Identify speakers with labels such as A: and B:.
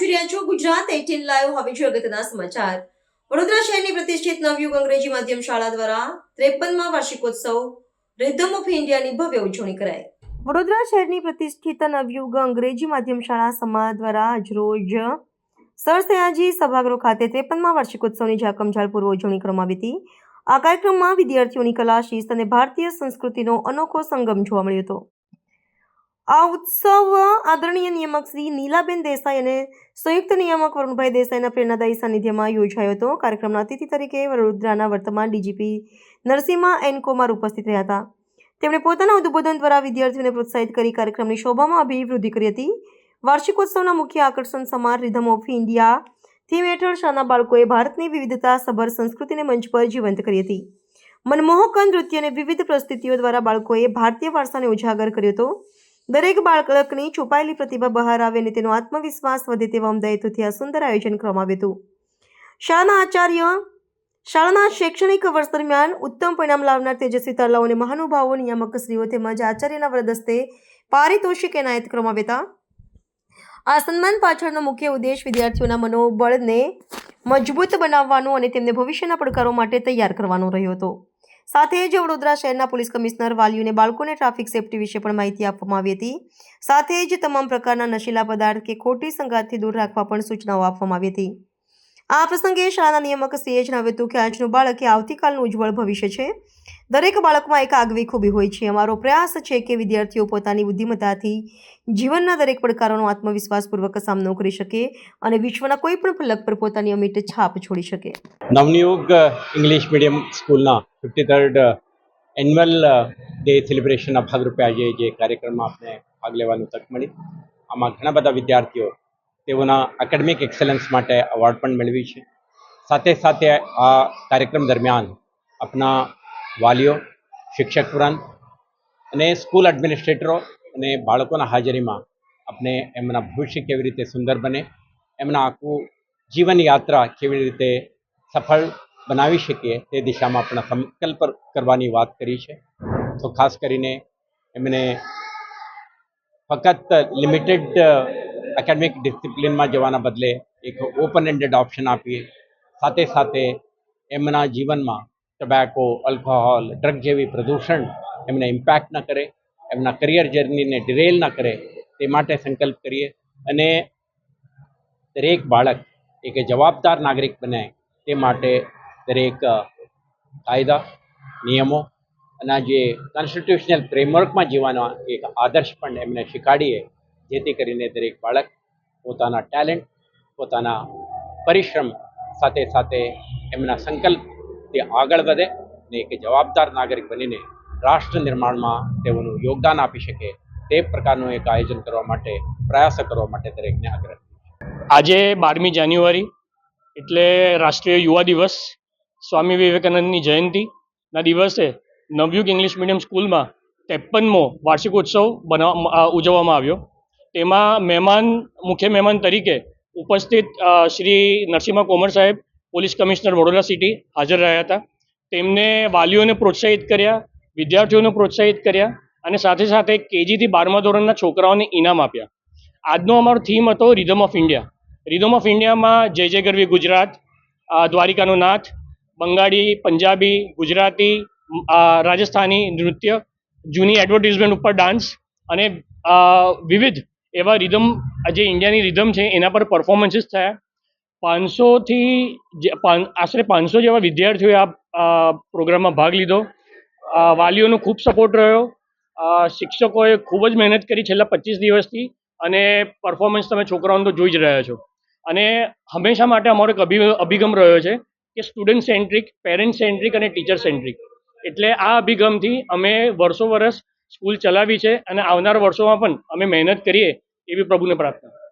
A: છો. Gujarat eighteen live હવે અગત્યના સમાચાર. વડોદરા શહેરની પ્રતિષ્ઠિત નવયુગ અંગ્રેજી માધ્યમ શાળા દ્વારા ત્રેપનમાં વાર્ષિકોત્સવ, રિધમ ઓફ ઇન્ડિયાની ભવ્ય ઉજવણી કરાઈ. વડોદરા શહેરની પ્રતિષ્ઠિત નવયુગ અંગ્રેજી માધ્યમ શાળા સમાજ દ્વારા આજરોજ સર સયાજી સભાગૃહ ખાતે ત્રેપનમાં વાર્ષિકોત્સવની ઝાકમઝાળપૂર્વક ઉજવણી કરવામાં આવી હતી. આ કાર્યક્રમમાં વિદ્યાર્થીઓની કલા, શિસ્ત અને ભારતીય સંસ્કૃતિનો અનોખો સંગમ જોવા મળ્યો હતો. આ ઉત્સવ આદરણીય નિયામક શ્રી નીલાબેન દેસાઈ અને સંયુક્ત નિયામક વરુણભાઈ દેસાઈના પ્રેરણાદાયી સાનિધ્યમાં યોજાયો હતો કાર્યક્રમના અતિથિ તરીકે વડોદરાના વર્તમાન ડીજીપી નરસિંહા એન કુમાર ઉપસ્થિત રહ્યા હતા તેમણે પોતાના ઉદ્બોધન દ્વારા વિદ્યાર્થીઓને પ્રોત્સાહિત કરી કાર્યક્રમની શોભામાં અભિવૃદ્ધિ કરી હતી. વાર્ષિકોત્સવના મુખ્ય આકર્ષણ સમાર રિધમ ઓફ ઇન્ડિયા થીમ હેઠળ શાળાના બાળકોએ ભારતની વિવિધતા, સભર સંસ્કૃતિને મંચ પર જીવંત કરી હતી. મનમોહક નૃત્ય અને વિવિધ પ્રસ્તુતિઓ દ્વારા બાળકોએ ભારતીય વારસાને ઉજાગર કર્યો હતો. દરેક બાળકની છુપાયેલી પ્રતિભા બહાર આવે અને તેનો આત્મવિશ્વાસ વધે તેવા ઉમદાયતોથી આ સુંદર આયોજન કરવામાં આવ્યું હતું. શાળાના આચાર્ય, શાળાના શૈક્ષણિક વર્ષ દરમિયાન ઉત્તમ પરિણામ લાવનાર તેજસ્વી તારલાઓ અને મહાનુભાવો નિયામકશ્રીઓ તેમજ આચાર્યના વરદસ્તે પારિતોષિક એનાયત કરવામાં આવ્યા હતા. આ સન્માન પાછળનો મુખ્ય ઉદ્દેશ વિદ્યાર્થીઓના મનોબળને મજબૂત બનાવવાનો અને તેમને ભવિષ્યના પડકારો માટે તૈયાર કરવાનો રહ્યો હતો. સાથે જ વડોદરા શહેરના પોલીસ કમિશનર વાલીઓને બાળકોને ટ્રાફિક સેફટી વિશે પણ માહિતી આપવામાં આવી હતી. સાથે જ તમામ પ્રકારના નશીલા પદાર્થ કે ખોટી સંગાતથી દૂર રાખવા પણ સૂચનાઓ આપવામાં આવી હતી. આ પ્રસંગે શાળાના નિયામક સીએ જણાવ્યું હતું કે આજનું બાળક એ આવતીકાલનું ઉજ્જવળ ભવિષ્ય છે. દરેક બાળકમાં એક આગવી ખૂબી હોય છે. અમારો પ્રયાસ છે કે વિદ્યાર્થીઓ પોતાની બુદ્ધિમત્તાથી જીવનના દરેક પડકારોનો આત્મવિશ્વાસપૂર્વક સામનો કરી શકે અને વિશ્વના કોઈ પણ ફલક પર પોતાની અમિટ છાપ છોડી શકે.
B: નવનિયુગ ઇંગ્લિશ મીડિયમ સ્કૂલના ફિફ્ટી થર્ડ એન્યુઅલ ડે સેલિબ્રેશનના ભાગરૂપે આજે જે કાર્યક્રમમાં આપણે ભાગ લેવાનું તક મળી. આમાં ઘણા બધા વિદ્યાર્થીઓ તેઓના એકેડમિક એક્સેલન્સ માટે અવોર્ડ પણ મેળવી છે. સાથે સાથે આ કાર્યક્રમ દરમિયાન આપણા વાલીઓ, શિક્ષક વૃંદ અને સ્કૂલ એડમિનિસ્ટ્રેટરો અને બાળકોના હાજરીમાં આપણે એમના ભવિષ્ય કેવી રીતે સુંદર બને, એમના આખું જીવન યાત્રા કેવી રીતે સફળ બનાવી શકીએ તે દિશામાં આપણા સંકલ્પ કરવાની વાત કરી છે. તો ખાસ કરીને એમને ફક્ત લિમિટેડ એકેડમિક ડિસિપ્લિનમાં જવાના બદલે એક ઓપન એન્ડેડ ઓપ્શન આપીએ. સાથે સાથે એમના જીવનમાં ટોબેકો આલ્કોહોલ ડ્રગ જેવી પ્રદૂષણ એમને ઇમ્પેક્ટ ન કરે, એમના કરિયર જર્નીને ડિરેલ ન કરે તે માટે સંકલ્પ કરીએ અને દરેક બાળક એક જવાબદાર નાગરિક બને તે માટે દરેક કાયદા, નિયમો અને જે કોન્સ્ટિટ્યુશનલ ફ્રેમવર્કમાં જીવવાનો એક આદર્શ પણ એમને શીખાડીએ જેથી કરીને દરેક બાળક પોતાના ટેલેન્ટ, પોતાના પરિશ્રમ સાથે સાથે એમના સંકલ્પથી આગળ વધે અને એક જવાબદાર નાગરિક બનીને રાષ્ટ્ર નિર્માણમાં તેઓનું યોગદાન આપી શકે તે પ્રકારનું એક આયોજન કરવા માટે, પ્રયાસો કરવા માટે દરેકને આગ્રહ
C: આજે બારમી જાન્યુઆરી એટલે રાષ્ટ્રીય યુવા દિવસ. સ્વામી વિવેકાનંદની જયંતિના દિવસે નવયુગ ઇંગ્લિશ મીડિયમ સ્કૂલમાં ત્રેપનમો વાર્ષિકોત્સવ બનાવવામાં ઉજવવામાં આવ્યો. તેમાં મહેમાન, મુખ્ય મહેમાન તરીકે ઉપસ્થિત શ્રી નરસિંહા કોમર સાહેબ, પોલીસ કમિશનર વડોદરા સિટી હાજર રહ્યા હતા. તેમને વાલીઓને પ્રોત્સાહિત કર્યા, વિદ્યાર્થીઓને પ્રોત્સાહિત કર્યા અને સાથે સાથે કેજીથી બારમા ધોરણના છોકરાઓને ઇનામ આપ્યા. આજનો અમારો થીમ હતો rhythm of India rhythm of ઇન્ડિયામાં જય જય ગરવી ગુજરાત દ્વારિકાનો નાથ, બંગાળી, પંજાબી, ગુજરાતી રાજસ્થાની નૃત્ય, જૂની એડવર્ટિઝમેન્ટ ઉપર ડાન્સ અને વિવિધ એવા રિધમ જે ઇન્ડિયાની રિધમ છે, એના પર પરફોર્મન્સીસ થયા. પાંચસોથી આશરે પાંચસો જેવા વિદ્યાર્થીઓએ આ પ્રોગ્રામમાં ભાગ લીધો. વાલીઓનો ખૂબ સપોર્ટ રહ્યો. શિક્ષકોએ ખૂબ જ મહેનત કરી છેલ્લા પચીસ દિવસથી અને પરફોર્મન્સ તમે છોકરાઓને તો જોઈ જ રહ્યા છો. અને હંમેશા માટે અમારો એક અભિ, અભિગમ રહ્યો છે કે સ્ટુડન્ટ સેન્ટ્રિક પેરેન્ટ સેન્ટ્રિક અને ટીચર સેન્ટ્રિક એટલે આ અભિગમથી અમે વર્ષો વર્ષ સ્કૂલ ચલાવી છે અને આવનાર વર્ષોમાં પણ અમે મહેનત કરીએ એવી પ્રભુને પ્રાર્થના.